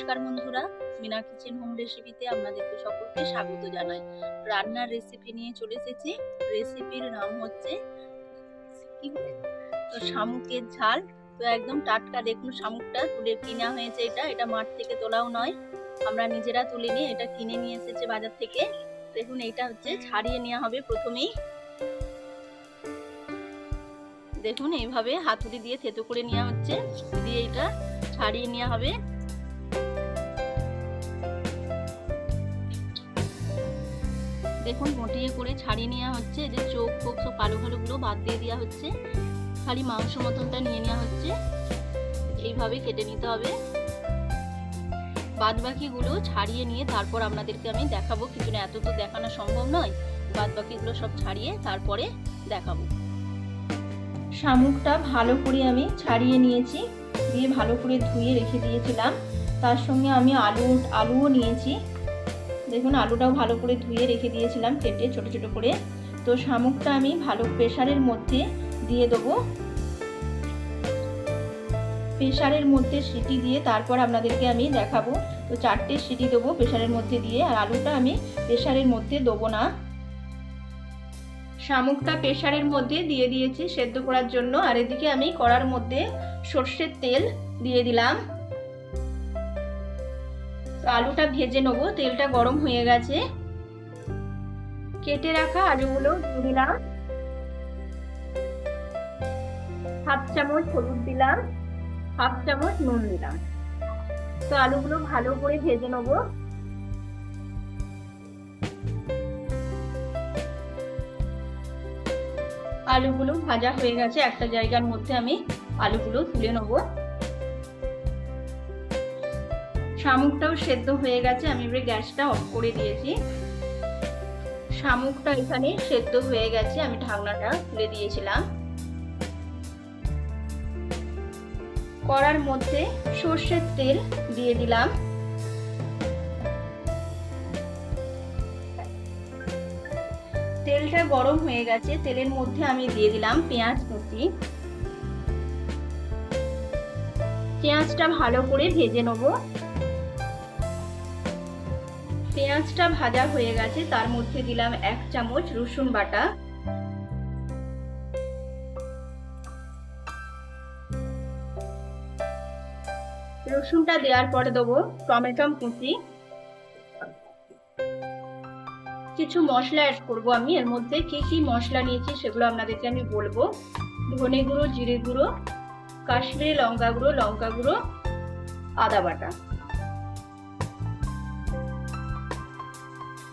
নমস্কার বন্ধুরা। Mina kitchen home রেসিপিতে আপনাদেরকে সকলকে স্বাগত জানাই। রান্নার রেসিপি নিয়ে চলে এসেছি। রেসিপির নাম হচ্ছে কি তো শামুকের ঝাল, তো একদম টাটকা। দেখুন শামুকটা তুলে কিনা হয়েছে এটা। এটা মাঠ থেকে তোলাও নয়। আমরা নিজেরা তুলে নিয়ে এটা কিনে নিয়ে এসেছে বাজার থেকে। দেখুন এটা হচ্ছে ছাড়িয়ে নেওয়া হবে প্রথমেই। দেখুন এইভাবে হাতুড়ি দিয়ে থেতো করে নেওয়া হচ্ছে। দিয়ে এটা ছাড়িয়ে নেওয়া হবে। দেখুন মোটিয়ে করে ছাড়িয়ে নেওয়া হচ্ছে। যে চোখ ফোক সব কালো কালোগুলো বাদ দিয়ে দেওয়া হচ্ছে। খালি মাংস মতনটা নিয়ে নেওয়া হচ্ছে। এইভাবে কেটে নিতে হবে। বাদ বাকিগুলো ছাড়িয়ে নিয়ে তারপর আপনাদেরকে আমি দেখাবো। না, এত তো দেখানো সম্ভব নয়। বাদ বাকিগুলো সব ছাড়িয়ে তারপরে দেখাবো। শামুকটা ভালো করে আমি ছাড়িয়ে নিয়েছি। দিয়ে ভালো করে ধুয়ে রেখে দিয়েছিলাম। তার সঙ্গে আমি আলু, আলুও নিয়েছি। দেখুন, আলুটাও ভালো করে ধুয়ে রেখে দিয়েছিলাম কেটে ছোট ছোট করে। তো শামুকটা আমি ভালো প্রেশারের মধ্যে দিয়ে দেবো। প্রেশারের মধ্যে সিটি দিয়ে তারপর আপনাদেরকে আমি দেখাবো। তো চারটে সিটি দেবো প্রেশারের মধ্যে দিয়ে, আর আলুটা আমি প্রেশারের মধ্যে দেবো না। শামুকটা প্রেশারের মধ্যে দিয়ে দিয়েছি সেদ্ধ করার জন্য, আর এদিকে আমি কড়ার মধ্যে সর্ষের তেল দিয়ে দিলাম। তো আলুটা ভেজে নেব, তেলটা গরম হয়ে গেছে। কেটে রাখা আলুগুলো দিলাম। হাফ চামচ হলুদ দিলাম, হাফ চামচ নুন দিলাম। তো আলুগুলো ভালো করে ভেজে নেব। আলুগুলো ভাজা হয়ে গেছে, একটা জায়গার মধ্যে আমি আলুগুলো তুলে নেব। শামুকটাও সেদ্ধ হয়ে গেছে, আমি এবারে গ্যাসটা অফ করে দিয়েছি। শামুকটা এখানে সেদ্ধ হয়ে গেছে, আমি ঢাকনাটা খুলে দিয়েছিলাম। কড়ার মধ্যে সর্ষের তেল দিয়ে দিলাম। তেলটা গরম হয়ে গেছে, তেলের মধ্যে আমি দিয়ে দিলাম পেঁয়াজ কুচি। পেঁয়াজটা ভালো করে ভেজে নেব। পেঁয়াজটা ভাজা হয়ে গেছে, তার মধ্যে দিলাম এক চামচ রসুন বাটা। রসুনটা দেওয়ার পরে দেবো টমেটো কুচি। কিছু মশলা অ্যাড করব আমি, এর মধ্যে কি কি মশলা নিয়েছি সেগুলো আপনাদেরকে আমি বলব। ধনে গুঁড়ো, জিরে গুঁড়ো, কাশ্মীরি লঙ্কা গুঁড়ো লঙ্কা গুঁড়ো, আদা বাটা।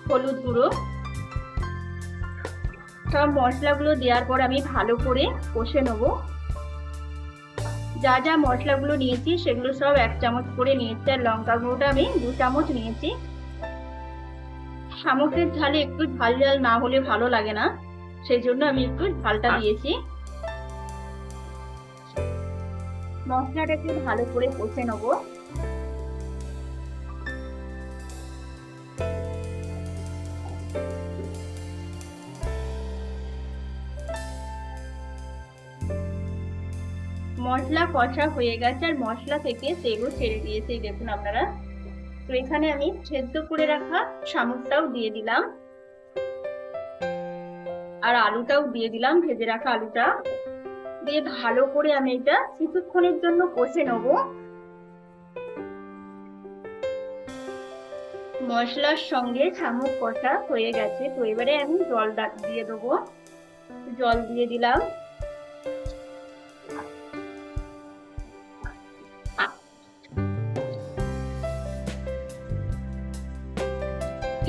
হলুদ গুঁড়ো। সব মশলাগুলো দেওয়ার পর আমি ভালো করে কষে নেব। যা যা মশলাগুলো নিয়েছি সেগুলো সব এক চামচ করে নিয়েছি আর লঙ্কা গুঁড়োটা আমি দু চামচ নিয়েছি। শামুকের ঝালে একটু ঝাল ঝাল না হলে ভালো লাগে না সেই জন্য আমি একটু ঝালটা দিয়েছি। মশলাটাকে ভালো করে কষে নেব। মশলা কষা হয়ে গেছে আর মশলা থেকে তেলও ছেড়ে দিয়েছে দেখুন আপনারা। তো এখানে আমি সেদ্ধ করে রাখা শামুকটাও দিয়ে দিলাম। আর আলুটাও দিয়ে দিলাম, ভেজে রাখা আলুটা। দিয়ে ভালো করে আমি এটা কিছুক্ষণের জন্য কষে নেব। মশলার সঙ্গে শামুক কষা হয়ে গেছে, তো এবারে আমি জল দিয়ে দেবো। জল দিয়ে দিলাম।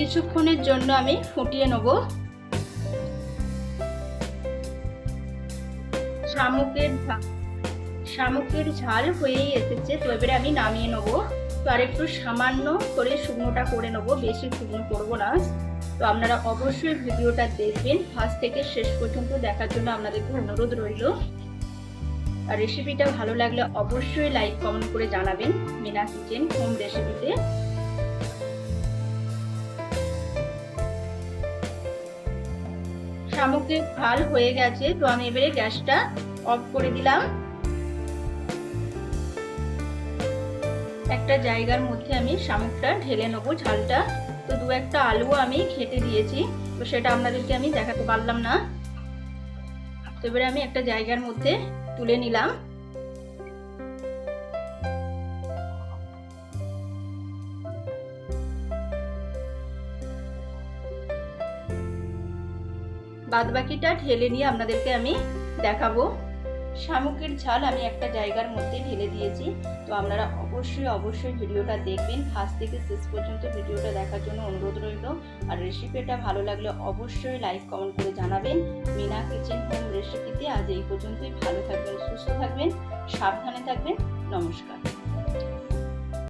কিছুক্ষণের জন্য আমি ফুটিয়ে নেব। শামুকের শামুকের ঝাল হয়েই এসেছে, তো এবারে আমি নামিয়ে নেব। তো আর একটু সামান্য করে শুকনোটা করে নেব, বেশি শুকনো করব না। তো আপনারা অবশ্যই ভিডিওটা দেখবেন। ফার্স্ট থেকে শেষ পর্যন্ত দেখার জন্য আপনাদেরকে অনুরোধ রইল। আর রেসিপিটা ভালো লাগলে অবশ্যই লাইক কমেন্ট করে জানাবেন। মিনা কিচেন হোম রেসিপিতে শামুকের ঝাল হয়ে গেছে। তো আমি এবারে গ্যাসটা অফ করে দিলাম। একটা জায়গার মধ্যে আমি শামুকটা ঢেলে নেব ঝালটা। তো দু একটা আলুও আমি খেটে দিয়েছি। তো সেটা আপনাদেরকে আমি দেখাতে পারলাম না। তো এবারে আমি একটা জায়গার মধ্যে তুলে নিলাম। বাদ বাকিটা ঢেলে নিয়ে আপনাদেরকে আমি দেখাবো। শামুকের ঝাল আমি একটা জায়গার মধ্যে ঢেলে দিয়েছি। তো আপনারা অবশ্যই অবশ্যই ভিডিওটা দেখবেন। ফার্স্ট থেকে শেষ পর্যন্ত ভিডিওটা দেখার জন্য অনুরোধ রইল। আর রেসিপিটা ভালো লাগলে অবশ্যই লাইক কমেন্ট করে জানাবেন। মিনা কিচেন হোম রেসিপিতে আজ এই পর্যন্তই। ভালো থাকবেন, সুস্থ থাকবেন, সাবধানে থাকবেন। নমস্কার।